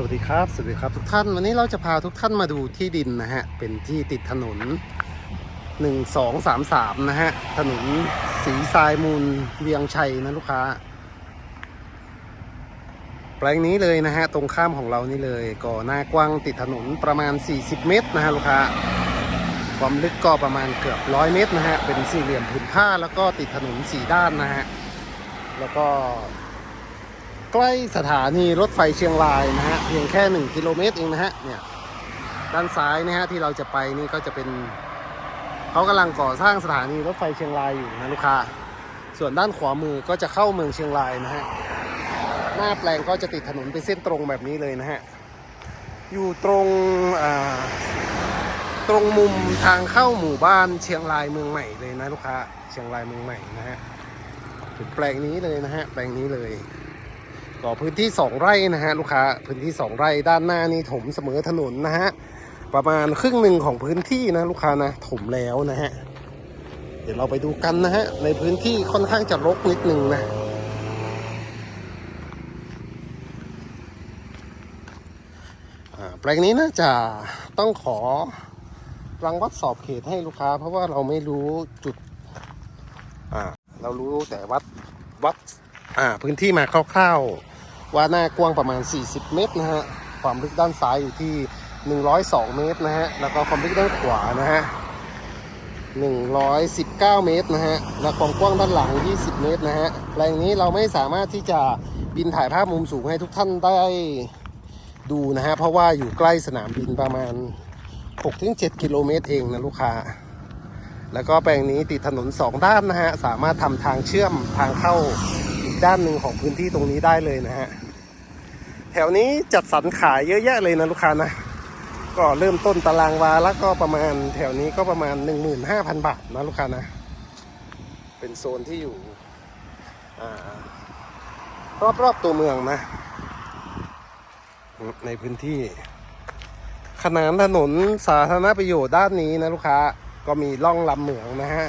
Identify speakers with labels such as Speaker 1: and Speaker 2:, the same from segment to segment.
Speaker 1: สวัสดีครับ สวัสดีครับทุกท่าน วันนี้เราจะพาทุกท่านมาดูที่ดินนะฮะ เป็นที่ติดถนน 1233 นะฮะ ถนนสีทรายมูลเวียงชัยนะลูกค้า แปลงนี้เลยนะฮะ ตรงข้ามของเรานี่เลย ก่อหน้ากว้างติดถนนประมาณ 40 เมตรนะฮะลูกค้า ความลึกก็ประมาณเกือบร้อยเมตรนะฮะ เป็นสี่เหลี่ยมผืนผ้าแล้วก็ติดถนนสี่ด้านนะฮะ แล้วก็ ใกล้สถานีรถไฟเชียงรายนะฮะเพียงแค่ 1 กิโลเมตรเองนะฮะเนี่ยด้านซ้ายนะฮะที่เราจะไปนี่ก็จะเป็นเขากำลังก่อสร้างสถานีรถไฟเชียงรายอยู่นะลูกค้าส่วนด้านขวามือก็จะเข้าเมืองเชียงรายนะฮะหน้าแปลงก็จะติดถนนเป็นเส้นตรงแบบนี้เลยนะฮะอยู่ตรงตรงมุมทางเข้าหมู่บ้านเชียงรายเมืองใหม่เลยนะลูกค้าเชียงรายเมืองใหม่นะฮะถึงแปลงนี้เลยนะฮะแปลงนี้เลย ก็พื้นที่ 2 ไร่นะฮะลูกค้าพื้นที่ 2 ไร่ด้านหน้านี่ถมเสมอถนนนะฮะประมาณครึ่งหนึ่งของพื้นที่นะลูกค้านะถมแล้วนะฮะเดี๋ยวเราไปดูกันนะฮะในพื้นที่ค่อนข้างจะรกนิดนึงนะแปลงนี้น่าจะต้องขอรังวัดสอบเขตให้ลูกค้า เพราะว่าเราไม่รู้จุดอ่าเรารู้แต่วัดวัดอ่าพื้นที่มาคร่าวๆ ว่าหน้ากว้างประมาณ 40 เมตรนะฮะ ความลึกด้านซ้ายอยู่ที่ 102 เมตรนะฮะ แล้วก็ความลึกด้านขวานะฮะ 119 เมตรนะฮะ และความกว้างด้านหลัง 20 เมตรนะฮะ แปลงนี้เราไม่สามารถที่จะบินถ่ายภาพมุมสูงให้ทุกท่านได้ดูนะฮะ เพราะว่าอยู่ใกล้สนามบินประมาณ 6-7 กิโลเมตรเองนะลูกค้าแล้วก็แปลงนี้ติดถนนสองด้านนะฮะ สามารถทำทางเชื่อมทางเข้า ด้านหนึ่งของพื้นที่ตรงนี้ได้เลยนะฮะ แถวนี้จัดสรรขายเยอะแยะเลยนะลูกค้านะ ก็เริ่มต้นตารางวาแล้วก็ประมาณแถวนี้ก็ประมาณ 15,000 บาทนะลูกค้านะ เป็นโซนที่อยู่อ่ารอบๆตัวเมืองนะ ในพื้นที่ ขนานถนนสาธารณประโยชน์ด้านนี้นะลูกค้า ก็มีล่องลำเหมืองนะฮะ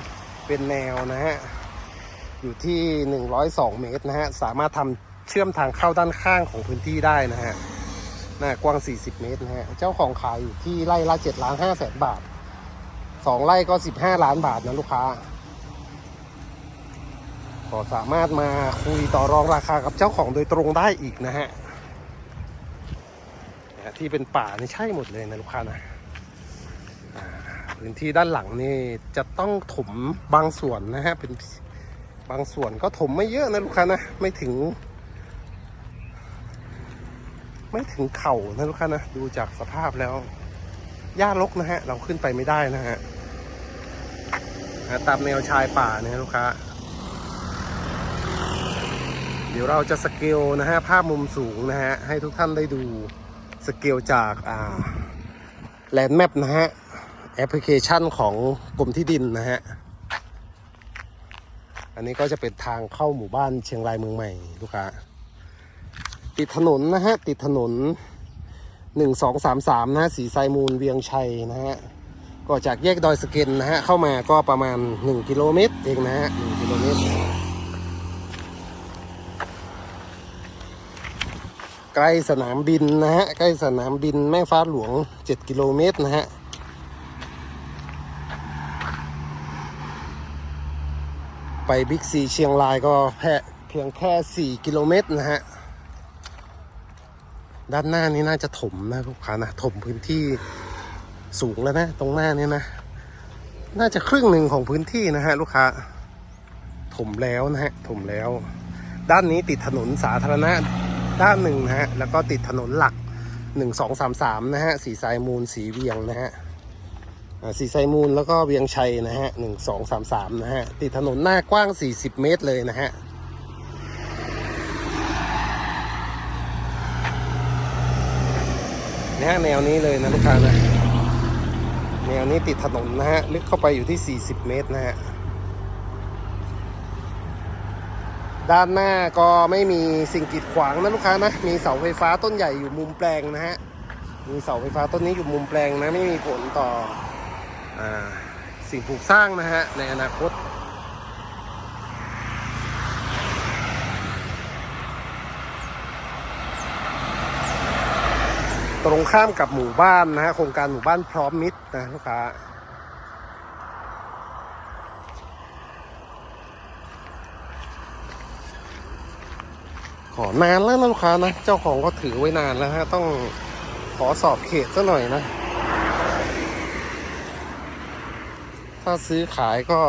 Speaker 1: เป็นแนวนะฮะ อยู่ที่ 102 เมตรนะฮะ สามารถทำเชื่อมทางเข้าด้านข้างของพื้นที่ได้นะฮะหน้ากว้าง 40 เมตรนะฮะ เจ้าของขายอยู่ที่ไร่ละ7ล้าน5แสนบาท 2 ไร่ก็ 15 ล้านบาทนะลูกค้า ก็สามารถมาคุยต่อรองราคากับเจ้าของโดยตรงได้อีกนะฮะที่เป็นป่านี่ใช่หมดเลยนะลูกค้านะพื้นที่ด้านหลังนี่จะต้องถมบางส่วนนะฮะเป็น บางส่วนก็ถมไม่เยอะนะลูกค้านะไม่ถึง ไม่ถึงเข่านะลูกค้านะดูจากสภาพแล้วหญ้ารกนะฮะ เราขึ้นไปไม่ได้นะฮะตามแนวชายป่าเนี่ยลูกค้า เดี๋ยวเราจะสเกลนะฮะ ภาพมุมสูงนะฮะ ให้ทุกท่านได้ดูสเกลจากอ่าแลนด์แมปนะฮะ แอปพลิเคชันของกรมที่ดินนะฮะ อันนี้ก็จะเป็นทางเข้าหมู่บ้านเชียงรายเมืองใหม่ลูกค้า ติดถนนนะฮะ ติดถนนหนึ่งสองสามสามนะฮะสีไซมูลเวียงชัยนะฮะ ก็จากแยกดอยสเก็นนะฮะ เข้ามาก็ประมาณหนึ่งกิโลเมตรเองนะฮะหนึ่งกิโลเมตรใกล้สนามบินนะฮะ ใกล้สนามบินแม่ฟ้าหลวง 7 กิโลเมตรนะฮะ ไปบิ๊กซีเชียงรายก็แค่เพียงแค่ 4 กิโลเมตรนะฮะ ด้านหน้านี้น่าจะถมนะลูกค้านะถมพื้นที่สูงแล้วนะ ตรงหน้านี้นะ น่าจะครึ่งหนึ่งของพื้นที่นะฮะลูกค้า ถมแล้วนะฮะ ถมแล้ว ด้านนี้ติดถนนสาธารณะด้านหนึ่งนะฮะ แล้วก็ติดถนนหลัก 1 2 3 3 นะฮะ สีสายมูลสีเวียงนะฮะ สีไซมูลแล้วก็เวียงชัยนะฮะหนึ่งสองสามสามนะฮะ ติดถนนหน้ากว้าง40เมตรเลยนะฮะนะฮะแนวนี้เลยนะลูกค้านะแนวนี้ติดถนนนะฮะ ลึกเข้าไปอยู่ที่ 40 เมตรนะฮะ ด้านหน้าก็ไม่มีสิ่งกีดขวางนะลูกค้านะ มีเสาไฟฟ้าต้นใหญ่อยู่มุมแปลงนะฮะ มีเสาไฟฟ้าต้นนี้อยู่มุมแปลงนะ ไม่มีผลต่อ สิ่งปลูกสร้างนะฮะ ในอนาคต ตรงข้ามกับหมู่บ้านนะฮะ โครงการหมู่บ้านพร้อมมิตรนะลูกค้าขอนานแล้วนะลูกค้านะ เจ้าของก็ถือไว้นานแล้วฮะ ต้องขอสอบเขตซะหน่อยนะ ถ้าซื้อขายก็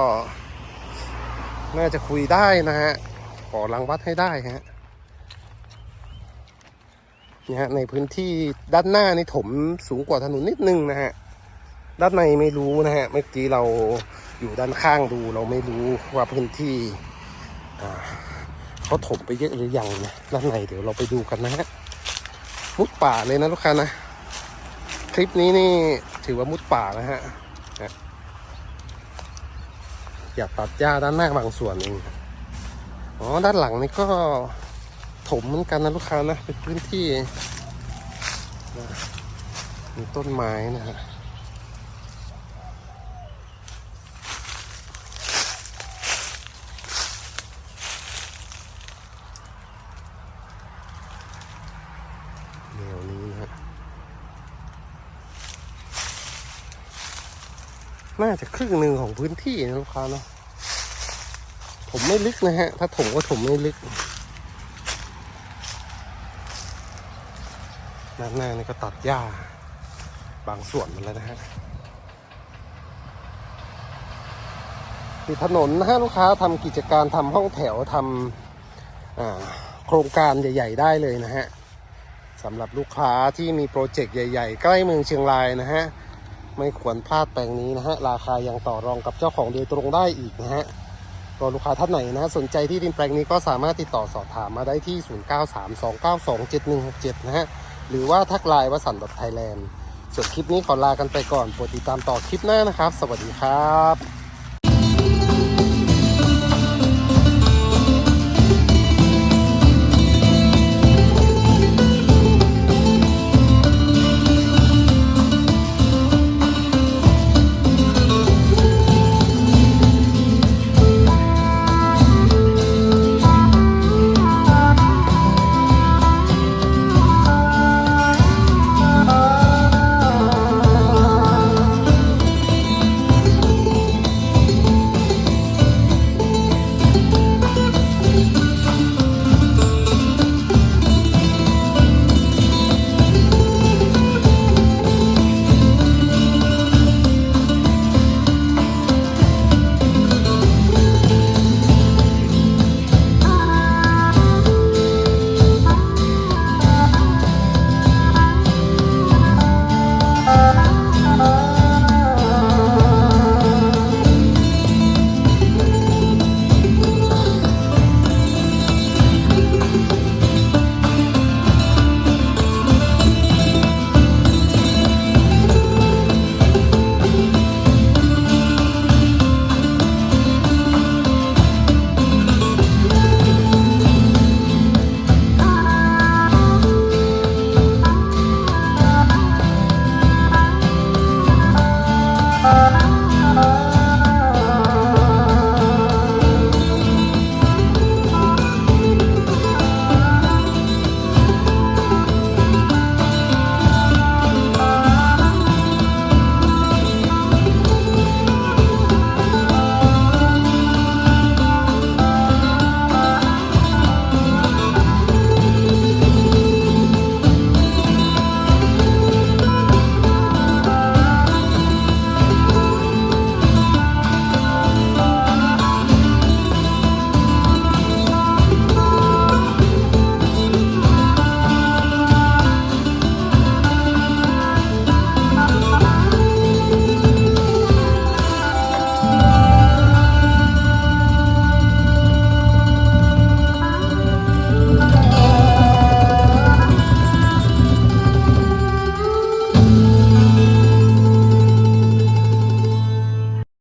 Speaker 1: น่าจะคุยได้นะฮะขอรังวัดให้ได้ฮะเนี่ยฮะในพื้นที่ด้านหน้านี่ถมสูงกว่าถนนนิดนึงนะฮะ ด้านในไม่รู้นะฮะ เมื่อกี้เราอยู่ด้านข้างดูเราไม่รู้ว่าพื้นที่เขาถมไปเยอะหรือยังนะด้านในเดี๋ยวเราไปดูกันนะฮะ มุดป่าเลยนะลูกค้านะ คลิปนี้นี่ถือว่ามุดป่านะฮะ อยากตัดหญ้าด้านหน้าบางส่วนเองอ๋อด้านหลังนี่ก็ถมเหมือนกันนะลูกค้านะเป็นพื้นที่มีต้นไม้นะฮะ แนวนี้นะฮะ น่าจะครึ่งหนึ่งของพื้นที่นะลูกค้าเนาะผมไม่ลึกนะฮะ ถ้าถมก็ถมไม่ลึกด้านหน้านี่ก็ตัดหญ้า บางส่วนมันแล้วนะฮะมีถนนนะฮะลูกค้าทำกิจการทำห้องแถวทำอ่าโครงการใหญ่ ๆ ได้เลยนะฮะสำหรับลูกค้าที่มีโปรเจกต์ใหญ่ ๆ ใกล้เมืองเชียงรายนะฮะ ไม่ควรพลาดแปลงนี้นะฮะ ราคายังต่อรองกับเจ้าของโดยตรงได้อีกนะฮะก็ลูกค้าท่านไหนนะสนใจที่ดินแปลงนี้ก็สามารถติดต่อสอบถามมาได้ที่ 0932927167 นะฮะ หรือว่าทักไลน์วสันต์ไทยแลนด์ส่วนคลิปนี้ขอลากันไปก่อนโปรดติดตามต่อคลิปหน้านะครับ สวัสดีครับ